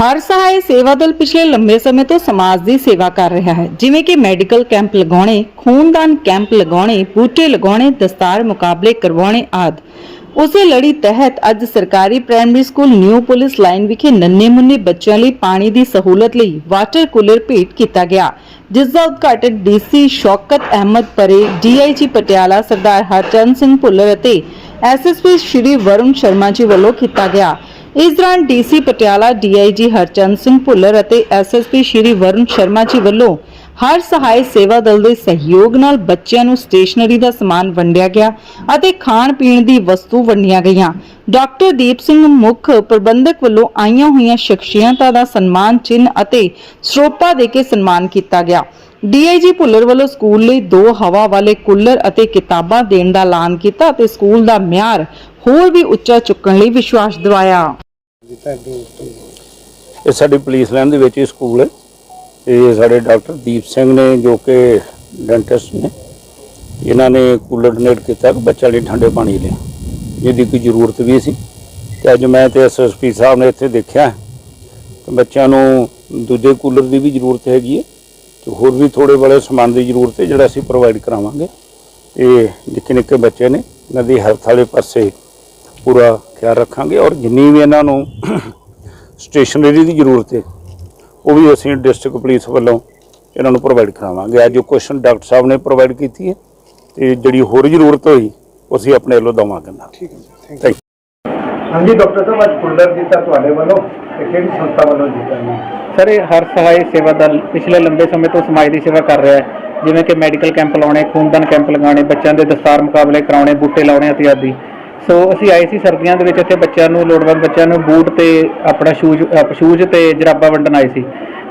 ਹਰ ਸਹਾਇ ਸੇਵਾ ਦਲ ਪਿਛਲੇ ਲੰਬੇ ਸਮੇਂ ਤੋਂ ਸਮਾਜ ਦੀ ਸੇਵਾ ਕਰ ਰਿਹਾ ਹੈ। ਜਿਵੇਂ ਕਿ ਮੈਡੀਕਲ ਕੈਂਪ ਲਗਾਉਣੇ, ਖੂਨਦਾਨ ਕੈਂਪ ਲਗਾਉਣੇ, ਬੂਟੇ ਲਗਾਉਣੇ, ਦਸਤਾਰ ਮੁਕਾਬਲੇ ਕਰਵਾਉਣੇ ਆਦਿ। ਉਸੇ ਲੜੀ ਤਹਿਤ ਅੱਜ ਸਰਕਾਰੀ primary school new police line ਵਿਖੇ ਨੰਨੇ ਮੁੰਨੇ ਬੱਚਿਆਂ ਲਈ ਪਾਣੀ ਦੀ ਸਹੂਲਤ ਲਈ ਵਾਟਰ ਕੂਲਰ ਭੇਟ ਕੀਤਾ ਗਿਆ, ਜਿਸ ਦਾ ਉਦਘਾਟਨ ਡੀਸੀ ਸ਼ੌਕਤ ਅਹਿਮਦ ਪਰੇ ਡੀਆਈਜੀ ਪਟਿਆਲਾ ਸਰਦਾਰ ਹਰਚੰਦ ਸਿੰਘ ਭੁੱਲਰ ਅਤੇ ਐਸਐਸਪੀ ਸ਼੍ਰੀ ਵਰੁਣ ਸ਼ਰਮਾ ਜੀ ਵੱਲੋਂ ਕੀਤਾ ਗਿਆ। ਇਸ ਦੌਰਾਨ ਡੀਸੀ ਪਟਿਆਲਾ ਡੀਆਈਜੀ ਹਰਚੰਦ ਸਿੰਘ ਭੁੱਲਰ ਅਤੇ ਐਸਐਸਪੀ ਸ਼੍ਰੀ ਵਰੁਣ ਸ਼ਰਮਾ ਜੀ ਵੱਲੋਂ ਹਰ ਸਹਾਇ ਸੇਵਾ ਦਲ ਦੇ ਸਹਿਯੋਗ ਨਾਲ ਬੱਚਿਆਂ ਨੂੰ ਸਟੇਸ਼ਨਰੀ ਦਾ ਸਮਾਨ ਵੰਡਿਆ ਗਿਆ ਅਤੇ ਖਾਣ ਪੀਣ ਦੀ ਵਸਤੂ ਵੰਡੀਆਂ ਗਈਆਂ। ਡਾਕਟਰ ਦੀਪ ਸਿੰਘ ਮੁੱਖ ਪ੍ਰਬੰਧਕ ਵੱਲੋਂ ਆਈਆਂ ਹੋਈਆਂ ਸ਼ਖਸੀਅਤਾਂ ਦਾ ਸਨਮਾਨ, ਚਿੰਨ੍ਹ ਅਤੇ ਸਰੋਪਾ ਦੇ ਕੇ ਸਨਮਾਨ ਕੀਤਾ ਗਿਆ। ਡੀਆਈਜੀ ਭੁੱਲਰ ਵੱਲੋਂ ਸਕੂਲ ਲਈ ਦੋ ਹਵਾ ਵਾਲੇ ਕੂਲਰ ਅਤੇ ਕਿਤਾਬਾਂ ਦੇਣ ਦਾ ਐਲਾਨ ਕੀਤਾ ਅਤੇ ਸਕੂਲ ਦਾ ਮਿਆਰ ਹੋਰ ਵੀ ਉੱਚਾ ਚੁੱਕਣ ਲਈ ਵਿਸ਼ਵਾਸ ਦਿਵਾਇਆ। ਇਹ ਸਾਡੀ ਪੁਲਿਸ ਲਾਈਨ ਦੇ ਵਿੱਚ ਹੀ ਸਕੂਲ ਹੈ। ਇਹ ਸਾਡੇ ਡਾਕਟਰ ਦੀਪ ਸਿੰਘ ਨੇ ਜੋ ਕਿ ਡੈਂਟਿਸਟ ਨੇ, ਇਹਨਾਂ ਨੇ ਕੂਲਰ ਡੋਨੇਟ ਕੀਤਾ ਕਿ ਬੱਚਿਆਂ ਲਈ ਠੰਡੇ ਪਾਣੀ ਲਈ ਜਿਹਦੀ ਕੋਈ ਜ਼ਰੂਰਤ ਵੀ ਸੀ। ਤੇ ਅੱਜ ਮੈਂ ਤੇ ਐਸਐਸਪੀ ਸਾਹਿਬ ਨੇ ਇੱਥੇ ਦੇਖਿਆ ਕਿ ਬੱਚਿਆਂ ਨੂੰ ਦੂਜੇ ਕੂਲਰ ਦੀ ਵੀ ਜ਼ਰੂਰਤ ਹੈਗੀ ਹੈ ਤੇ ਹੋਰ ਵੀ ਥੋੜੇ ਬੜੇ ਸਮਾਨ ਦੀ ਜ਼ਰੂਰਤ ਹੈ ਜਿਹੜਾ ਅਸੀਂ ਪ੍ਰੋਵਾਈਡ ਕਰਾਵਾਂਗੇ। ਤੇ ਨਿੱਕੇ ਨਿੱਕੇ ਬੱਚੇ ਨੇ, ਇਹਨਾਂ ਦੀ ਹੈਲਥ ਵਾਲੇ ਪਾਸੇ ਪੂਰਾ ਖਿਆਲ ਰੱਖਾਂਗੇ ਔਰ ਜਿੰਨੀ ਵੀ ਇਹਨਾਂ ਨੂੰ ਸਟੇਸ਼ਨਰੀ ਦੀ ਜ਼ਰੂਰਤ ਹੈ ਉਹ ਵੀ ਅਸੀਂ ਡਿਸਟ੍ਰਿਕਟ ਪੁਲਿਸ ਵੱਲੋਂ ਇਹਨਾਂ ਨੂੰ ਪ੍ਰੋਵਾਈਡ ਕਰਾਵਾਂਗੇ। ਅੱਜ ਜੋ ਕੁਐਸਚਨ ਡਾਕਟਰ ਸਾਹਿਬ ਨੇ ਪ੍ਰੋਵਾਈਡ ਕੀਤੀ ਹੈ ਤੇ ਜਿਹੜੀ ਹੋਰ ਜ਼ਰੂਰਤ ਹੋਈ ਅਸੀਂ ਆਪਣੇ ਵੱਲੋਂ ਦੇਵਾਂਗੇ ਨਾਲ। ਠੀਕ ਹੈ ਥੈਂਕ ਹਾਂਜੀ ਡਾਕਟਰ ਸਾਹਿਬ ਅੱਜ ਕੂਲਰ ਦਿੱਤਾ ਤੁਹਾਡੇ ਵੱਲੋਂ ਤੇ ਕਿਹੜੀ ਸੰਸਥਾ ਵੱਲੋਂ ਦਿੱਤਾ ਜੀ? ਸਰ ਇਹ ਹਰ ਸਹਾਇ ਸੇਵਾ ਦਲ ਪਿਛਲੇ ਲੰਬੇ ਸਮੇਂ ਤੋਂ ਸਮਾਜ ਦੀ ਸੇਵਾ ਕਰ ਰਿਹਾ ਹੈ। ਜਿਵੇਂ ਕਿ ਮੈਡੀਕਲ ਕੈਂਪ ਲਾਉਣੇ ਖੂਨਦਾਨ ਕੈਂਪ ਲਗਾਉਣੇ ਬੱਚਿਆਂ ਦੇ ਦਸਤਾਰ ਮੁਕਾਬਲੇ ਕਰਾਉਣੇ ਬੂਟੇ ਲਾਉਣੇ ਅਤੇ ਆਦਿ। ਸੋ ਅਸੀਂ ਆਏ ਸੀ ਸਰਦੀਆਂ ਦੇ ਵਿੱਚ ਇੱਥੇ ਬੱਚਿਆਂ ਨੂੰ ਲੋੜਵੰਦ ਬੱਚਿਆਂ ਨੂੰ ਬੂਟ ਤੇ ਆਪਣਾ ਸ਼ੂਜ਼ ਸ਼ੂਜ਼ ਤੇ ਜਰਾਬਾਂ ਵੰਡਣ ਆਏ ਸੀ।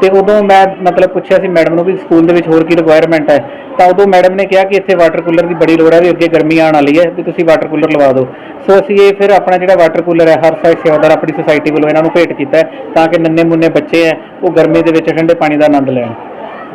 ਤੇ ਉਦੋਂ ਮੈਂ ਮਤਲਬ ਪੁੱਛਿਆ ਸੀ ਮੈਡਮ ਨੂੰ ਵੀ ਸਕੂਲ ਦੇ ਵਿੱਚ ਹੋਰ ਕੀ ਰਿਕੁਆਇਰਮੈਂਟ ਹੈ? ਤਾਂ ਉਦੋਂ ਮੈਡਮ ਨੇ ਕਿਹਾ ਕਿ ਇੱਥੇ ਵਾਟਰ ਕੂਲਰ ਦੀ ਬੜੀ ਲੋੜ ਹੈ ਵੀ ਅੱਗੇ ਗਰਮੀ ਆਉਣ ਵਾਲੀ ਹੈ ਵੀ ਤੁਸੀਂ ਵਾਟਰ ਕੂਲਰ ਲਵਾ ਦਿਓ। ਸੋ ਅਸੀਂ ਇਹ ਫਿਰ ਆਪਣਾ ਜਿਹੜਾ ਵਾਟਰ ਕੂਲਰ ਹੈ ਹਰ ਸਾਈਡ ਸੇਵਾਦਾਰ ਆਪਣੀ ਸੁਸਾਇਟੀ ਵੱਲੋਂ ਇਹਨਾਂ ਨੂੰ ਭੇਟ ਕੀਤਾ ਹੈ ਤਾਂ ਕਿ ਨੰਨੇ ਮੁੰਨੇ ਬੱਚੇ ਹੈ ਉਹ ਗਰਮੀ ਦੇ ਵਿੱਚ ਠੰਡੇ ਪਾਣੀ ਦਾ ਆਨੰਦ ਲੈਣ।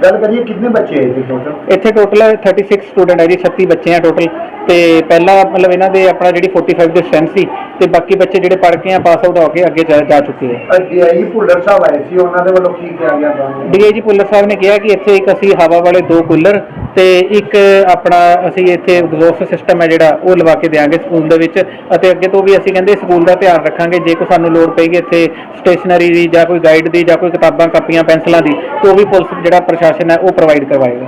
ਗੱਲ ਕਰੀਏ ਕਿੰਨੇ ਬੱਚੇ ਹੈ ਜੀ ਟੋਟਲ ਇੱਥੇ ਟੋਟਲ 36 ਸਟੂਡੈਂਟ ਹੈ ਜੀ 36 ਬੱਚੇ ਆ ਟੋਟਲ ਤੇ ਪਹਿਲਾ ਮਤਲਬ ਇਹਨਾਂ ਦੇ ਆਪਣਾ ਜਿਹੜੀ 45 ਦੇ ਸਟ੍ਰੈਂਥ ਸੀ ਤੇ ਬਾਕੀ ਬੱਚੇ ਜਿਹੜੇ ਪੜ੍ਹ ਕੇ ਆ ਪਾਸ ਆਊਟ ਹੋ ਕੇ ਅੱਗੇ ਜਾ ਜਾ ਚੁੱਕੇ ਆ। ਅੱਜ ਡੀਆਈ ਭੁੱਲਰ ਸਾਹਿਬ ਆਏ ਸੀ ਉਹਨਾਂ ਦੇ ਵੱਲੋਂ ਕੀ ਕਿਹਾ ਗਿਆ ਤੁਹਾਨੂੰ? ਡੀਏਜੀ ਪੁੱਲਰ ਸਾਹਿਬ ਨੇ ਕਿਹਾ ਕਿ ਇੱਥੇ ਇੱਕ ਅਸੀਂ ਹਵਾ ਵਾਲੇ ਦੋ ਕੂਲਰ ਤੇ ਇੱਕ ਆਪਣਾ ਅਸੀਂ ਇੱਥੇ ਐਗਜ਼ੌਸਟ ਸਿਸਟਮ ਹੈ ਜਿਹੜਾ ਉਹ ਲਵਾ ਕੇ ਦੇਵਾਂਗੇ ਸਕੂਲ ਦੇ ਵਿੱਚ ਅਤੇ ਅੱਗੇ ਤੋਂ ਵੀ ਅਸੀਂ ਕਹਿੰਦੇ ਸਕੂਲ ਦਾ ਧਿਆਨ ਰੱਖਾਂਗੇ ਜੇ ਕੋਈ ਸਾਨੂੰ ਲੋੜ ਪਏਗੀ ਇੱਥੇ ਸਟੇਸ਼ਨਰੀ ਦੀ ਜਾਂ ਕੋਈ ਗਾਈਡ ਦੀ ਜਾਂ ਕੋਈ ਕਿਤਾਬਾਂ ਕਾਪੀਆਂ ਪੈਨਸਲਾਂ ਦੀ ਤੇ ਉਹ ਵੀ ਪੁਲਿਸ ਜਿਹੜਾ ਪ੍ਰਸ਼ਾਸਨ ਹੈ ਉਹ ਪ੍ਰੋਵਾਈਡ ਕਰਵਾਏਗਾ।